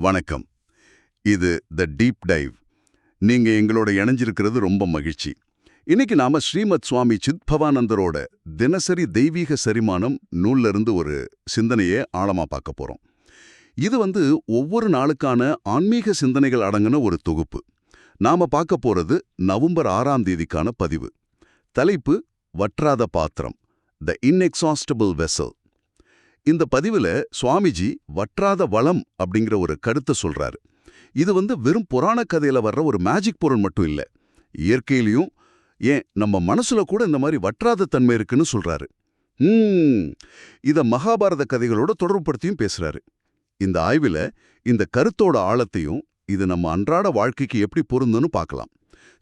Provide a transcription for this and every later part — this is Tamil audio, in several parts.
வணக்கம். இது த டீப் டைவ் நீங்க எங்களோட இணைஞ்சிருக்கிறது ரொம்ப மகிழ்ச்சி. இன்னைக்கு நாம ஸ்ரீமத் சுவாமி சித்பவானந்தரோட தினசரி தெய்வீக சரிமானம் நூல்ல இருந்து ஒரு சிந்தனையை ஆழமா பார்க்க போறோம். இது வந்து ஒவ்வொரு நாளுக்கான ஆன்மீக சிந்தனைகள் அடங்கின ஒரு தொகுப்பு. நாம பார்க்க போறது நவம்பர் ஆறாம் தேதிக்கான பதிவு. தலைப்பு வற்றாத பாத்திரம் த இன்எக்ஸாஸ்டபிள் வெசல் இந்த பதிவுல சுவாமிஜி வற்றாத வளம் அப்படிங்கிற ஒரு கருத்தை சொல்றாரு. இது வந்து வெறும் புராண கதையில் வர்ற ஒரு மேஜிக் பொருள் மட்டும் இல்ல. இயற்கையிலையும் ஏன் நம்ம மனசுல கூட இந்த மாதிரி வற்றாத தன்மை இருக்குன்னு சொல்றாரு. ஹம். இத மகாபாரத கதைகளோட தொடர்புபடுத்தியும் பேசுறாரு. இந்த ஆய்வுல இந்த கருத்தோட ஆழத்தையும் இது நம்ம அன்றாட வாழ்க்கைக்கு எப்படி பொருந்துன்னு பார்க்கலாம்.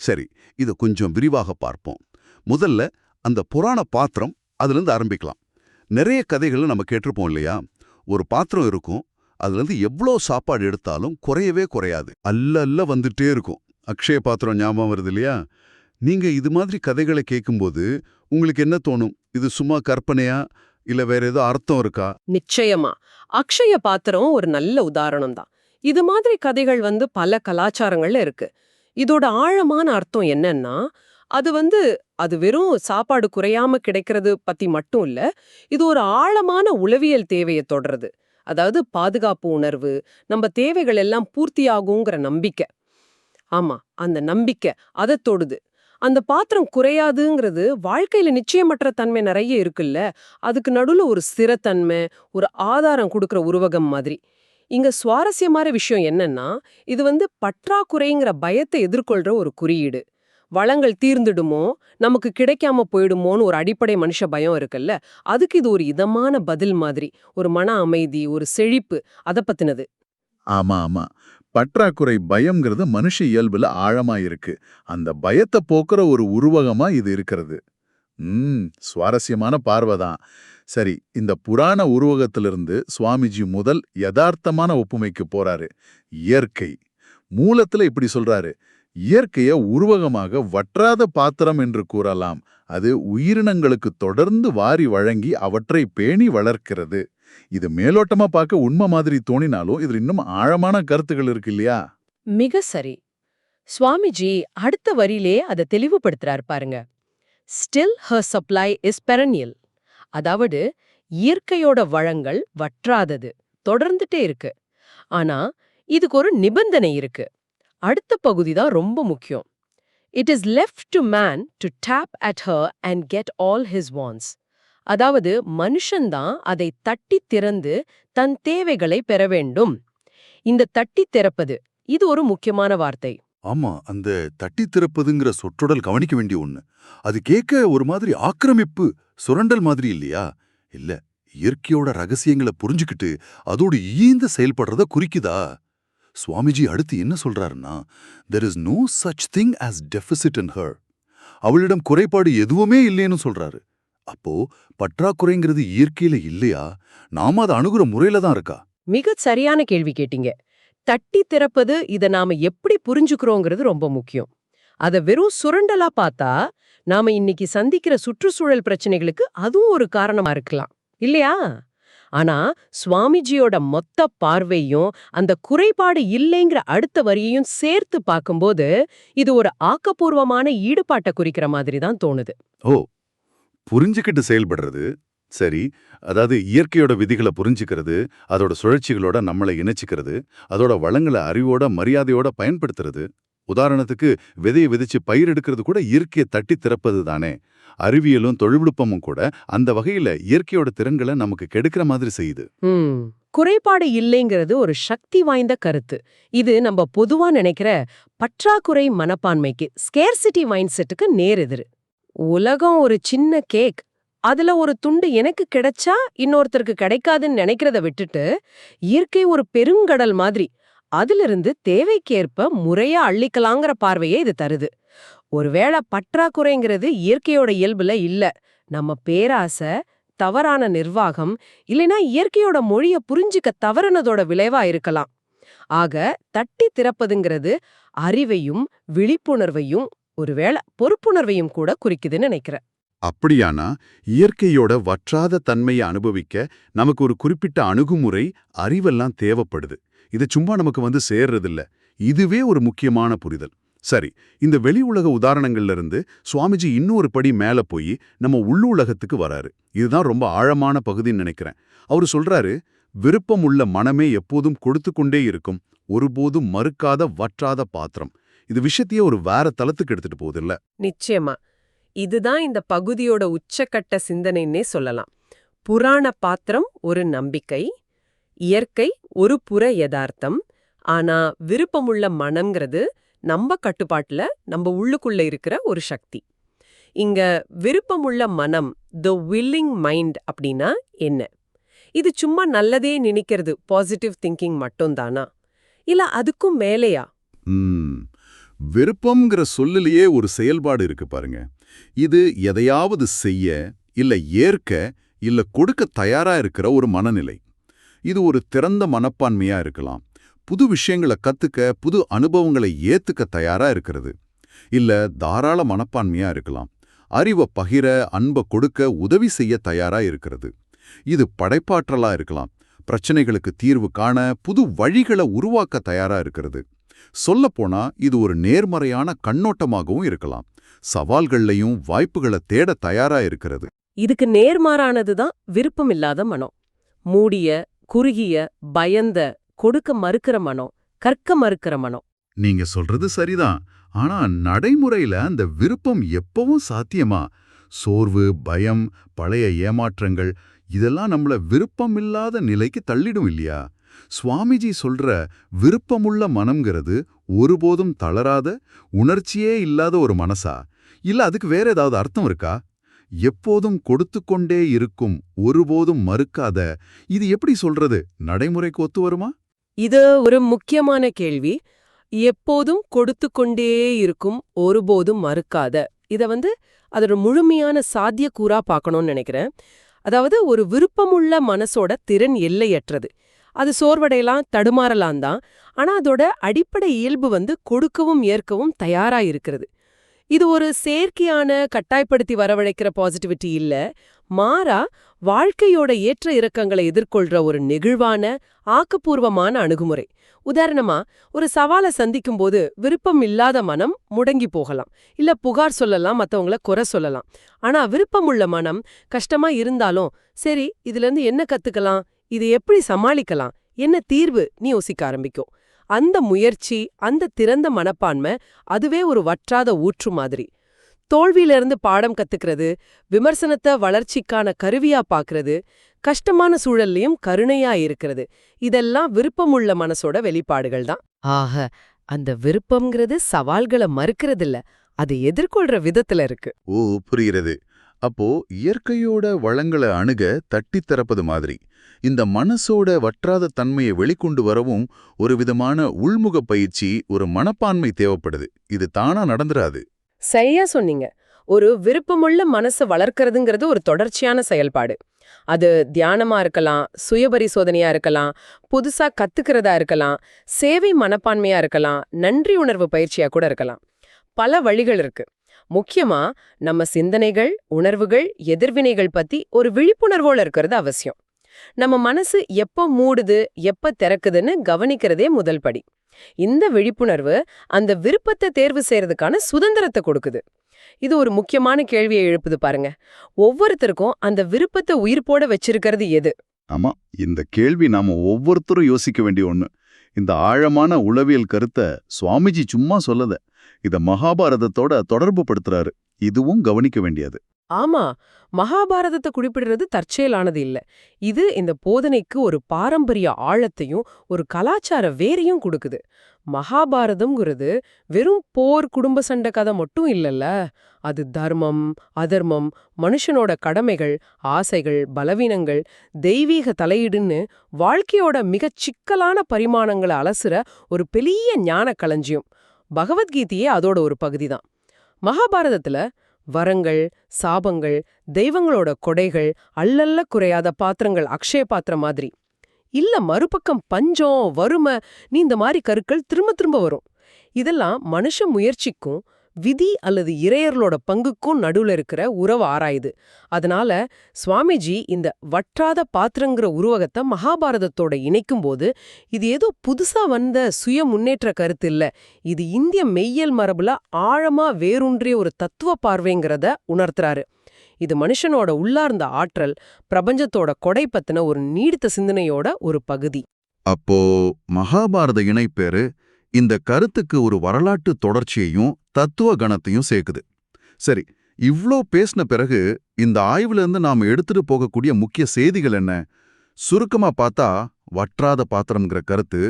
சரி இத கொஞ்சம் விரிவாக பார்ப்போம். முதல்ல அந்த புராண பாத்திரம் அதுலேருந்து ஆரம்பிக்கலாம். நிறைய கதைகளை நம்ம கேட்டிருப்போம் இல்லையா? ஒரு பாத்திரம் இருக்கும் அதுலேருந்து எவ்வளோ சாப்பாடு எடுத்தாலும் குறையவே குறையாது. அல்ல அல்ல வந்துட்டே இருக்கும். அக்ஷய பாத்திரம் ஞாபகம் வருது இல்லையா? நீங்க இது மாதிரி கதைகளை கேட்கும்போது உங்களுக்கு என்ன தோணும்? இது சும்மா கற்பனையா? இல்ல வேற ஏதோ அர்த்தம் இருக்கா? நிச்சயமா. அக்ஷய பாத்திரம் ஒரு நல்ல உதாரணம் தான். இது மாதிரி கதைகள் வந்து பல கலாச்சாரங்கள்ல இருக்கு. இதோட ஆழமான அர்த்தம் என்னன்னா அது வந்து அது வெறும் சாப்பாடு குறையாம கிடைக்கிறது பத்தி மட்டும் இல்ல இது ஒரு ஆழமான உளவியல் தேவையை தொடருது. அதாவது பாதுகாப்பு உணர்வு நம்ம தேவைகள் எல்லாம் பூர்த்தியாகுங்கிற நம்பிக்கை. ஆமா அந்த நம்பிக்கை அதை தொடுது. அந்த பாத்திரம் குறையாதுங்கிறது வாழ்க்கையில நிச்சயமற்ற தன்மை நிறைய இருக்குல்ல அதுக்கு நடுவில் ஒரு ஸ்திரத்தன்மை ஒரு ஆதாரம் கொடுக்குற உருவகம் மாதிரி. இங்க சுவாரஸ்யமான விஷயம் என்னன்னா இது வந்து பற்றாக்குறைங்கிற பயத்தை எதிர்கொள்ற ஒரு குறியீடு. வளங்கள் தீர்ந்துடுமோ நமக்கு கிடைக்காம போயிடுமோன்னு ஒரு அடிப்படை மனுஷ பயம் இருக்குல்ல? அதுக்கு இது ஒரு இதமான பதில் மாதிரி ஒரு மன அமைதி ஒரு செழிப்பு அதை பத்தினது. ஆமா ஆமா. பற்றாக்குறை பயம்ங்கிறது மனுஷ இயல்புல ஆழமா இருக்கு. அந்த பயத்தை போக்குற ஒரு உருவகமா இது இருக்கிறது. ம் சுவாரஸ்யமான பார்வைதான் சரி இந்த புராண உருவகத்திலிருந்து சுவாமிஜி முதல் யதார்த்தமான ஒப்புமைக்கு போறாரு. இயற்கை. மூலத்துல இப்படி சொல்றாரு. இயற்கைய உருவகமாக வற்றாத பாத்திரம் என்று கூறலாம். அது உயிரினங்களுக்கு தொடர்ந்து வாரி வழங்கி அவற்றை பேணி வளர்க்கிறது. இது மேலோட்டமா பார்க்க உண்மை மாதிரி தோணினாலும் இதுல இன்னும் ஆழமான கருத்துகள் இருக்கு இல்லையா? மிக சரி. சுவாமிஜி அடுத்த வரியிலே அதை தெளிவுபடுத்துறார் பாருங்க. Still her supply is perennial அதாவது இயற்கையோட வளங்கள் வற்றாதது தொடர்ந்துட்டே இருக்கு. ஆனா இதுக்கு ஒரு நிபந்தனை இருக்கு. அடுத்த பகுதி தான் ரொம்ப முக்கியம். It is left to man to tap at her and get all his wants அதாவது மனுஷன்தான் அதை தட்டி திறந்து தன் தேவைகளை பெற வேண்டும். இந்த தட்டி திறப்பது இது ஒரு முக்கியமான வார்த்தை. ஆமா அந்த தட்டி திறப்பதுங்கிற சொற்றொடல் கவனிக்க வேண்டிய ஒண்ணு. அது கேட்க ஒரு மாதிரி ஆக்கிரமிப்பு சுரண்டல் மாதிரி இல்லையா? இல்ல இயற்கையோட ரகசியங்களை புரிஞ்சுக்கிட்டு அதோடு ஈந்து செயல்படுறத குறிக்குதா? சுவாமிஜி அடுத்து என்ன சொல்றாருன்னா there is no such thing as deficit in her அவளிடம் குறைபாடு எதுவுமே இல்லைன்னு சொல்றாரு. அப்போ பற்றாக்குறைங்கிறது இயற்கையில இல்லையா? நாம அதை அணுகுற முறையில தான் இருக்கா? மிக சரியான கேள்வி கேட்டீங்க. தட்டி திறப்பது இத நாம எப்படி புரிஞ்சுக்கிறோங்கிறது ரொம்ப முக்கியம். அத வெறும் சுரண்டலா பார்த்தா நாம இன்னைக்கு சந்திக்கிற சுற்றுச்சூழல் பிரச்சனைகளுக்கு அதுவும் ஒரு காரணமா இருக்கலாம். இல்லையா? ஆனா சுவாமிஜியோட மொத்த பார்வையும் அந்த குறைபாடு இல்லைங்கிற அடுத்த வரியையும் சேர்த்து பார்க்கும்போது இது ஒரு ஆக்கப்பூர்வமான ஈடுபாட்டை குறிக்கிற மாதிரி தான் தோணுது. ஓ புரிஞ்சுக்கிட்டு செயல்படுறது சரி அதாவது இயற்கையோட விதிகளை புரிஞ்சுக்கிறது அதோட சுழற்சிகளோட நம்மளை இணைச்சிக்கிறது அதோட வளங்களை அறிவோட மரியாதையோட பயன்படுத்துறது உதாரணத்துக்கு விதையை விதைச்சு பயிர் எடுக்கிறது கூட இயற்கையை தட்டி திறப்பது தானே. அறிவியலும் தொழில்நுட்பமும் கூட அந்த வகையில இயற்கையோட திறன்களை நமக்கு கெடுக்கிற மாதிரி செய்யுது. குறைபாடு இல்லைங்கிறது ஒரு சக்தி வாய்ந்த கருத்து. இது நம்ம பொதுவா நினைக்கிற பற்றாக்குறை மனப்பான்மைக்கு ஸ்கேர்சிட்டி மைண்ட் செட்டுக்கு நேர் எதிர். உலகம் ஒரு சின்ன கேக் அதுல ஒரு துண்டு எனக்கு கிடைச்சா இன்னொருத்தருக்கு கிடைக்காதுன்னு நினைக்கிறத விட்டுட்டு இயற்கை ஒரு பெருங்கடல் மாதிரி அதிலிருந்து தேவைக்கேற்ப முறையா அள்ளிக்கலாங்கிற பார்வையே இது தருது. ஒருவேளை பற்றாக்குறைங்கிறது இயற்கையோட இயல்புல இல்ல. நம்ம பேராசை தவறான நிர்வாகம் இல்லைனா இயற்கையோட மொழிய புரிஞ்சுக்க தவறுனதோட விளைவா இருக்கலாம். ஆக தட்டி திறப்பதுங்கிறது அறிவையும் விழிப்புணர்வையும் ஒருவேளை பொறுப்புணர்வையும் கூட குறிக்குதுன்னு நினைக்கிறேன். அப்படியானா இயற்கையோட வற்றாத தன்மையை அனுபவிக்க நமக்கு ஒரு குறிப்பிட்ட அணுகுமுறை அறிவெல்லாம் தேவைப்படுது. இது சும்மா நமக்கு வந்து சேர்றதில்ல. இதுவே ஒரு முக்கியமான புரிதல். சரி இந்த வெளி உலக உதாரணங்கள்ல இருந்து சுவாமிஜி இன்னொரு படி மேல போய் நம்ம உள்ளுலகத்துக்கு வராரு. இதுதான் ரொம்ப ஆழமான பகுதின்னு நினைக்கிறேன். அவரு சொல்றாரு விருப்பம் உள்ள மனமே எப்போதும் கொடுத்து கொண்டே இருக்கும். ஒருபோதும் மறுக்காத வற்றாத பாத்திரம். இது விஷயத்தையே ஒரு வேற தளத்துக்கு எடுத்துட்டு போகுது இல்ல நிச்சயமா. இதுதான் இந்த பகுதியோட உச்சக்கட்ட சிந்தனைன்னே சொல்லலாம். புராண பாத்திரம் ஒரு நம்பிக்கை இயற்கை ஒரு புற யதார்த்தம். ஆனா விருப்பமுள்ள மனம்ங்கிறது நம்ம கட்டுப்பாட்டுல நம்ம உள்ளுக்குள்ள இருக்கிற ஒரு சக்தி. இங்க விருப்பமுள்ள மனம் த வில்லிங் மைண்ட் அப்படின்னா என்ன? இது சும்மா நல்லதே நினைக்கிறது பாசிட்டிவ் திங்கிங் மட்டும்தானா? இல்ல அதுக்கும் மேலேயா? விருப்பம்ங்கிற சொல்லிலேயே ஒரு செயல்பாடு இருக்கு பாருங்க. இது எதையாவது செய்ய இல்லை ஏற்க இல்ல கொடுக்க தயாரா இருக்கிற ஒரு மனநிலை. இது ஒரு திறந்த மனப்பான்மையா இருக்கலாம். புது விஷயங்களை கத்துக்க புது அனுபவங்களை ஏத்துக்க தயாரா இருக்கிறது. இல்ல தாராள மனப்பான்மையா இருக்கலாம். அறிவை பகிர அன்பை கொடுக்க உதவி செய்ய தயாரா இருக்கிறது. இது படைப்பாற்றலா இருக்கலாம். பிரச்சனைகளுக்கு தீர்வு காண புது வழிகளை உருவாக்க தயாரா இருக்கிறது. சொல்லப்போனா இது ஒரு நேர்மறையான கண்ணோட்டமாகவும் இருக்கலாம். சவால்கள்லையும் வாய்ப்புகளை தேட தயாரா இருக்கிறது. இதுக்கு நேர்மாறானதுதான் விருப்பமில்லாத மனம். மூடிய குறுகிய பயந்த கொடுக்க மறுக்கிற மனம் கற்க மறுக்கிற மனம். நீங்க சொல்றது சரிதான். ஆனா நடைமுறையில அந்த விருப்பம் எப்பவும் சாத்தியமா? சோர்வு பயம் பழைய ஏமாற்றங்கள் இதெல்லாம் நம்மள விருப்பமில்லாத நிலைக்கு தள்ளிடும் இல்லையா? சுவாமிஜி சொல்ற விருப்பமுள்ள மனம்ங்கிறது ஒருபோதும் தளராத உணர்ச்சியே இல்லாத ஒரு மனசா? இல்ல அதுக்கு வேற ஏதாவது அர்த்தம் இருக்கா? எப்போதும் கொடுத்து கொண்டே இருக்கும் ஒருபோதும் மறுக்காத இது எப்படி சொல்றது? நடைமுறைக்கு ஒத்து வருமா? இது ஒரு முக்கியமான கேள்வி. எப்போதும் கொடுத்து கொண்டே இருக்கும் ஒருபோதும் மறுக்காத. இத வந்து அதோட முழுமையான சாத்தியக்கூறா பார்க்கணும்னு நினைக்கிறேன். அதாவது ஒரு விருப்பமுள்ள மனசோட திறன் எல்லையற்றது. அது சோர்வடையலாம் தடுமாறலாம் தான் ஆனா அதோட அடிப்படை இயல்பு வந்து கொடுக்கவும் ஏற்கவும் தயாரா இருக்கிறது. இது ஒரு செயற்கையான கட்டாயப்படுத்தி வரவழைக்கிற பாசிட்டிவிட்டி இல்ல. மாறா வாழ்க்கையோட ஏற்ற இறக்கங்களை எதிர்கொள்ற ஒரு நெகிழ்வான ஆக்கப்பூர்வமான அணுகுமுறை. உதாரணமா ஒரு சவாலை சந்திக்கும் போது விருப்பம் இல்லாத மனம் முடங்கி போகலாம். இல்ல புகார் சொல்லலாம் மத்தவங்கள குறை சொல்லலாம். ஆனா விருப்பமுள்ள மனம் கஷ்டமா இருந்தாலும் சரி இதுல இருந்து என்ன கத்துக்கலாம்? இது எப்படி சமாளிக்கலாம்? என்ன தீர்வு? நீ யோசிக்க ஆரம்பிக்கும். அந்த முயற்சி அந்த திறந்த மனப்பான்மை அதுவே ஒரு வற்றாத ஊற்று மாதிரி. தோல்வியிலிருந்து பாடம் கத்துக்கிறது விமர்சனத்தை வளர்ச்சிக்கான கருவியா பாக்குறது கஷ்டமான சூழல்லையும் கருணையா இருக்கிறது. இதெல்லாம் விருப்பமுள்ள மனசோட வெளிப்பாடுகள் தான். ஆக அந்த விருப்பம்ங்கிறது சவால்களை மறுக்கிறதில்ல அதை எதிர்கொள்ற விதத்துல இருக்கு. ஓ புரிகிறது. அப்போ இயற்கையோட வளங்களை அணுக தட்டித் திறப்பது மாதிரி. இந்த மனசோட வற்றாத தன்மையை வெளிக்கொண்டு வரவும் ஒரு விதமான உள்முக பயிற்சி ஒரு மனப்பான்மை தேவைப்படுது. இது தானா நடந்துராது. சரியா சொன்னீங்க. ஒரு விருப்பமுள்ள மனசை வளர்க்கறதுங்கிறது ஒரு தொடர்ச்சியான செயல்பாடு. அது தியானமா இருக்கலாம் சுயபரிசோதனையா இருக்கலாம் புதுசா கத்துக்கிறதா இருக்கலாம் சேவை மனப்பான்மையா இருக்கலாம் நன்றி உணர்வு பயிற்சியா கூட இருக்கலாம். பல வழிகள் இருக்கு. முக்கியமா நம்ம சிந்தனைகள் உணர்வுகள் எதிர்வினைகள் பத்தி ஒரு விழிப்புணர்வோல இருக்கிறது அவசியம். நம்ம மனசு எப்ப மூடுது எப்ப திறக்குதுன்னு கவனிக்கிறதே முதல் படி. இந்த விழிப்புணர்வு அந்த விருப்பத்தை தேர்வு செய்யறதுக்கான சுதந்திரத்தை கொடுக்குது. இது ஒரு முக்கியமான கேள்வியை எழுப்புது பாருங்க. ஒவ்வொருத்தருக்கும் அந்த விருப்பத்தை உயிர்ப்போட வச்சிருக்கிறது எது? ஆமா இந்த கேள்வி நாம ஒவ்வொருத்தரும் யோசிக்க வேண்டிய ஒண்ணு. இந்த ஆழமான உளவியல் கருத்தை சுவாமிஜி சும்மா சொல்லத இத மகாபாரதத்தோட தொடர்பு படுத்துறாரு. இதுவும் கவனிக்க வேண்டியது. ஆமா மகாபாரதத்தை குறிப்பிடுறது தற்செயலானது இல்ல. இது இந்த போதனைக்கு ஒரு பாரம்பரிய ஆழத்தையும் ஒரு கலாச்சார வேரையும் கொடுக்குது. மகாபாரதம்ங்கிறது வெறும் போர் குடும்ப சண்டை கதை மட்டும் இல்லல்ல. அது தர்மம் அதர்மம் மனுஷனோட கடமைகள் ஆசைகள் பலவீனங்கள் தெய்வீக தலையீடுன்னு வாழ்க்கையோட மிகச் சிக்கலான பரிமாணங்களை அலசுற ஒரு பெரிய ஞான களஞ்சியம். பகவத்கீதையே அதோட ஒரு பகுதி தான் மகாபாரதத்துல வரங்கள் சாபங்கள் தெய்வங்களோட கொடைகள் அல்லல்ல குறையாத பாத்திரங்கள் அக்ஷய பாத்திரம் மாதிரி. இல்ல மறுபக்கம் பஞ்சம் வறுமை நீ இந்த மாதிரி கருக்கள் திரும்ப திரும்ப வரும். இதெல்லாம் மனுஷ முயற்சிக்கும் விதி அல்லது இறையர்களோட பங்குக்கும் நடுவுல இருக்கிற உறவு ஆராயுது. அதனால சுவாமிஜி இந்த வற்றாத பாத்திரங்கிற உருவகத்தை மகாபாரதத்தோட இணைக்கும் போது இது ஏதோ புதுசா வந்த சுய முன்னேற்ற கருத்து இல்ல. இது இந்திய மெய்யல் மரபுல ஆழமா வேரூன்றிய ஒரு தத்துவ பார்வைங்கிறத உணர்த்துறாரு. இது மனுஷனோட உள்ளார்ந்த ஆற்றல் பிரபஞ்சத்தோட கொடை பத்தின ஒரு நீடித்த சிந்தனையோட ஒரு பகுதி. அப்போ மகாபாரத இணைப்பேரு இந்த கருத்துக்கு ஒரு வரலாற்று தொடர்ச்சியையும் தத்துவ கணத்தையும் சேர்க்குது. சரி இவ்ளோ பேசின பிறகு இந்த ஆய்வுல இருந்து நாம எடுத்துட்டு போகக்கூடிய முக்கிய செய்திகள் என்ன? சுருக்கமா பார்த்தா வற்றாத பாத்திரம்ங்கிற கருத்து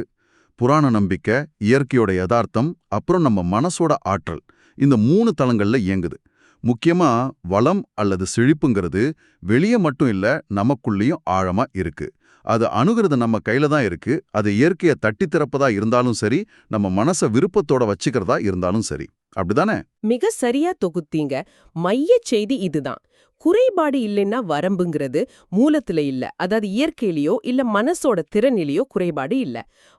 புராண நம்பிக்கை இயற்கையோட யதார்த்தம் அப்புறம் நம்ம மனசோட ஆற்றல் இந்த மூணு தளங்கள்ல இயங்குது. முக்கியமா வளம் அல்லது செழிப்புங்கிறது வெளியே மட்டும் இல்ல நமக்குள்ளேயும் ஆழமா இருக்கு. அது அணுகிறது நம்ம கையில தான் இருக்கு. அது இயற்கையை தட்டி திறப்பதா இருந்தாலும் சரி நம்ம மனச விருப்பத்தோட வச்சுக்கிறதா இருந்தாலும் சரி. அப்படிதானே? மிக சரியா தொகுத்தீங்க. மையச் செய்தி இதுதான். குறைபாடு இல்லைன்னா வரம்புங்கிறது மூலத்துல இல்ல. அதாவது இயற்கையிலயோ இல்ல மனசோட திறனிலேயோ குறைபாடு இல்ல.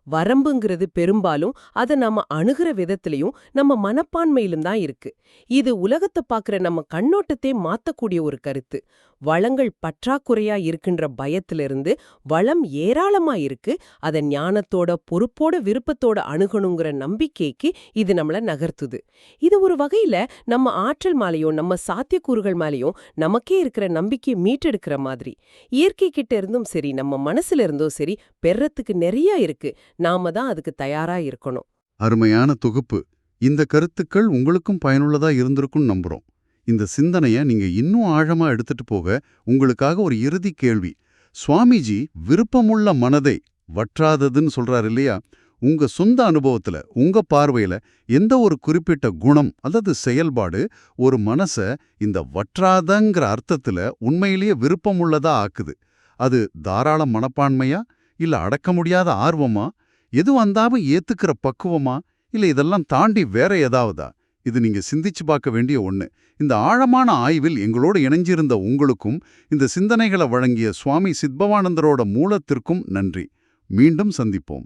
வரம்புங்கிறது பெரும்பாலும் அதை நம்ம அணுகிற விதத்திலையும் நம்ம மனப்பான்மையிலும் தான் இருக்கு. இது உலகத்தை பாக்குற நம்ம கண்ணோட்டத்தை மாத்தக்கூடிய ஒரு கருத்து. வளங்கள் பற்றாக்குறையா இருக்கின்ற பயத்திலிருந்து வளம் ஏராளமா இருக்கு. அதை ஞானத்தோட பொறுப்போட விருப்பத்தோட அணுகணுங்கிற நம்பிக்கைக்கு இது நம்மள நகர்த்துது. இது ஒரு வகையில நம்ம ஆற்றல் மேலேயும் நம்ம சாத்தியக்கூறுகள் மேலேயும் நமக்கே இருக்கிற நம்பிக்கையை மீட்டெடுக்கிற மாதிரி. இயற்கை கிட்ட இருந்தும் சரி நம்ம மனசுல இருந்தும் சரி பெறத்துக்கு நிறைய இருக்கு. நாம தான் அதுக்கு தயாரா இருக்கணும். அருமையான தொகுப்பு. இந்த கருத்துக்கள் உங்களுக்கும் பயனுள்ளதா இருந்திருக்கும் நம்புறோம். இந்த சிந்தனைய நீங்க இன்னும் ஆழமா எடுத்துட்டு போக உங்களுக்காக ஒரு இறுதி கேள்வி. சுவாமிஜி விருப்பமுள்ள மனதை வற்றாததுன்னு சொல்றாரு இல்லையா? உங்க சொந்த அனுபவத்துல உங்க பார்வையில எந்த ஒரு குறிப்பிட்ட குணம் அல்லது செயல்பாடு ஒரு மனச இந்த வற்றாதங்கிற அர்த்தத்துல உண்மையிலேயே விருப்பமுள்ளதா ஆக்குது? அது தாராள மனப்பான்மையா? இல்ல அடக்க முடியாத ஆர்வமா? எது வந்தாலும் ஏத்துக்கிற பக்குவமா? இல்ல இதெல்லாம் தாண்டி வேற ஏதாவதா? இது நீங்க சிந்திச்சு பார்க்க வேண்டிய ஒண்ணு. இந்த ஆழமான ஆய்வில் எங்களோடு இணைஞ்சிருந்த உங்களுக்கும் இந்த சிந்தனைகளை வழங்கிய சுவாமி சித்பவானந்தரோட மூலத்திற்கும் நன்றி. மீண்டும் சந்திப்போம்.